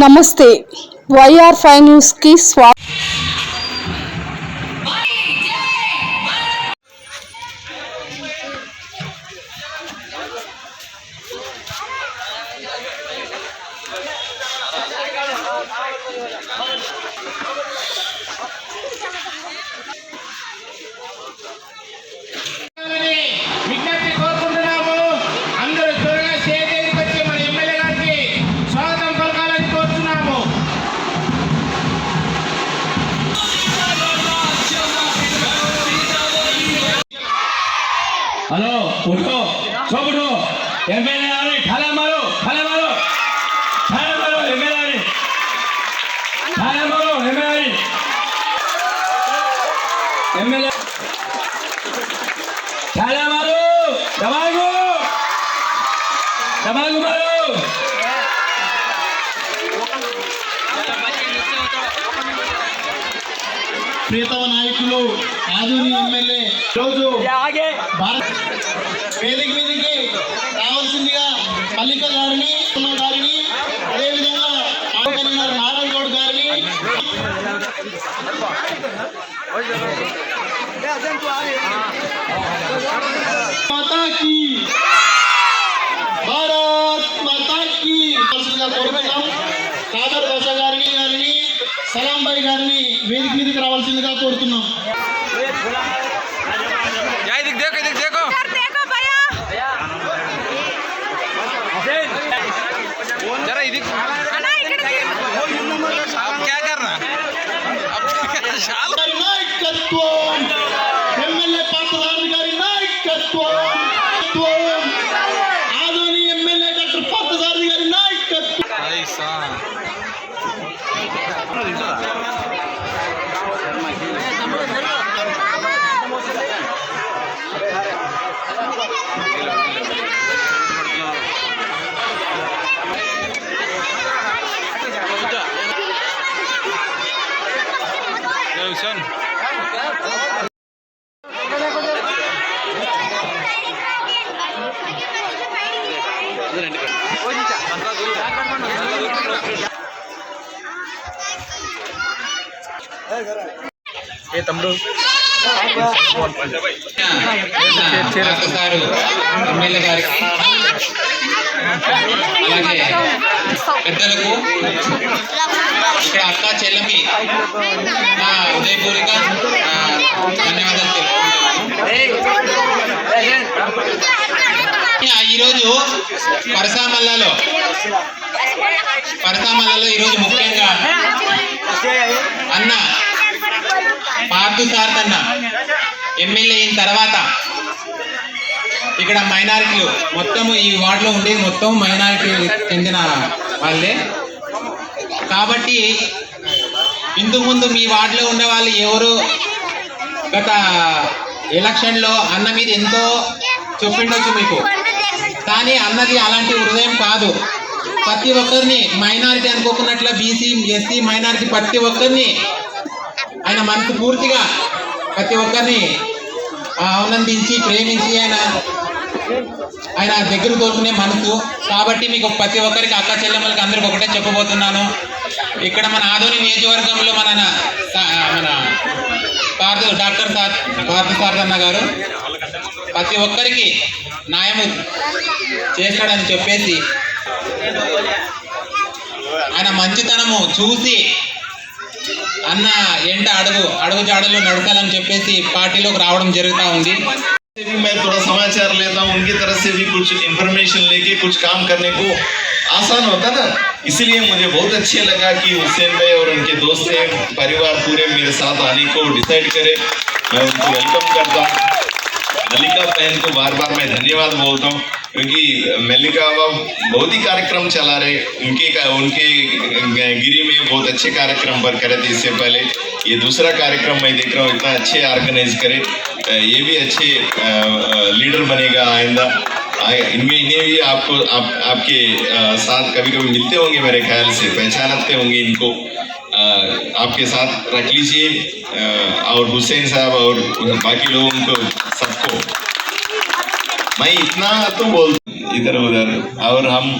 नमस्ते वैआर five news की स्वा હલો ઉઠો સબ ઉઠો એમએલએ આને ઠાલા મારો ઠાલા મારો ઠાલા મારો એમએલએ આને ઠાલા મારો એમએલએ એમએલએ ప్రియతమ నాయకులు ఆధుని ఎమ్మెల్యే రోజు వేదిక మీదకి రావాల్సిందిగా మల్లిక గారిని గారిని అదేవిధంగా నారాయణ గౌడ్ గారిని అదే ఇవ్వాల్సిందిగా కోరుతున్నాం Hey, get out. ఏ తమ్ముడు పెద్దలకు అక్క చెల్లెమి నా ఉదయపూరిక ధన్యవాదాలు ఈరోజు పరసామల్లలో పరసామల్లలో ఈరోజు ముఖ్యంగా అన్న సార్ సార్థన్న ఎమ్మెల్యే అయిన తర్వాత ఇక్కడ మైనారిటీలు మొత్తము ఈ వార్డులో ఉండేది మొత్తం మైనారిటీ చెందిన వాళ్ళే కాబట్టి ఇంతకుముందు మీ వార్డులో ఉండే వాళ్ళు ఎవరు గత ఎలక్షన్లో అన్న మీద ఎంతో చెప్పిండొచ్చు మీకు కానీ అన్నది అలాంటి హృదయం కాదు ప్రతి ఒక్కరిని మైనారిటీ అనుకోకున్నట్ల బీసీ ఎస్సీ మైనారిటీ ప్రతి ఒక్కరిని ఆయన మనసు పూర్తిగా ప్రతి ఒక్కరిని ఆనందించి ప్రేమించి ఆయన ఆయన దగ్గర కోరుకునే మనసు కాబట్టి మీకు ప్రతి ఒక్కరికి అక్క చెల్లెమ్మలకి అందరికి ఒకటే చెప్పబోతున్నాను ఇక్కడ మన ఆధునిక నియోజకవర్గంలో మన మన పార్థ డాక్టర్ సార్ పార్థ సార్థన్న గారు ప్రతి ఒక్కరికి న్యాయం చేస్తాడని చెప్పేసి ఆయన మంచితనము చూసి અના એન્ડ આડુ આડુ જાડમાં નડતાને કહે છે પાર્ટી લોક આવડમ જરુતા ઉંડી મે થોડા સમાચાર લેતા ઉનકી તરફ સે ભી કુછ ઇન્ફોર્મેશન લેકે કુછ કામ કરને કો આસાન હોતા ન ઇસલીએ મુજે બહોત અચ્છે લગા કી હુસૈન ભાઈ ઓર ઉનકે દોસ્ત સે પરિવાર પૂરે મેરે સાથ આને કો ડિસાઈડ કરે મે ઉનકો વેલકમ કરતા નલિકા પહેલ કો વાર વાર મે ધન્યવાદ બોલતા હું क्योंकि मल्लिका बाबा बहुत ही कार्यक्रम चला रहे उनके का, उनके गिरी में बहुत अच्छे कार्यक्रम पर करे थे इससे पहले ये दूसरा कार्यक्रम मैं देख रहा हूँ इतना अच्छे ऑर्गेनाइज करे ये भी अच्छे लीडर बनेगा आइंदा इनमें इन्हें भी आपको आप आपके साथ कभी कभी मिलते होंगे मेरे ख्याल से पहचानते होंगे इनको आपके साथ रख लीजिए और हुसैन साहब और बाकी लोगों को सबको मैं इतना तो बोल इधर उधर और हम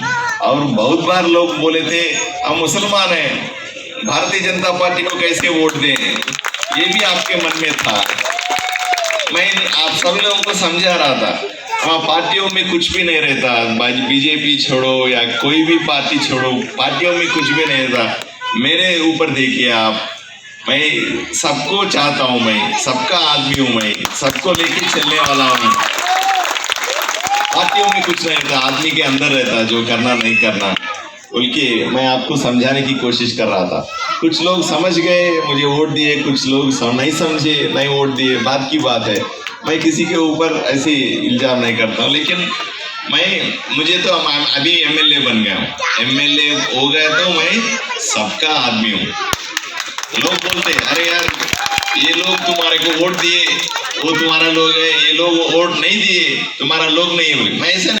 और बहुत बार लोग बोले थे हम मुसलमान हैं भारतीय जनता पार्टी को कैसे वोट दें ये भी आपके मन में था मैं आप सभी लोगों को समझा रहा था वहाँ पार्टियों में कुछ भी नहीं रहता बीजेपी छोड़ो या कोई भी पार्टी छोड़ो पार्टियों में कुछ भी नहीं रहता मेरे ऊपर देखिए आप मैं सबको चाहता हूँ मैं सबका आदमी हूँ मैं सबको लेके चलने वाला हूँ वाक्यों में कुछ रहता आदमी के अंदर रहता जो करना नहीं करना उनके मैं आपको समझाने की कोशिश कर रहा था कुछ लोग समझ गए मुझे वोट दिए कुछ लोग सम, नहीं समझे नहीं वोट दिए बात की बात है मैं किसी के ऊपर ऐसे इल्ज़ाम नहीं करता हूँ लेकिन मैं मुझे तो अभी एमएलए बन गया हूँ एमएलए हो गया तो मैं सबका आदमी हूँ लोग बोलते हैं अरे यार ये लोग तुम्हारे को वोट दिए वो तुम्हारा लोग है ये लोग वोट नहीं दिए तुम्हारा लोग नहीं हुए मैं ऐसे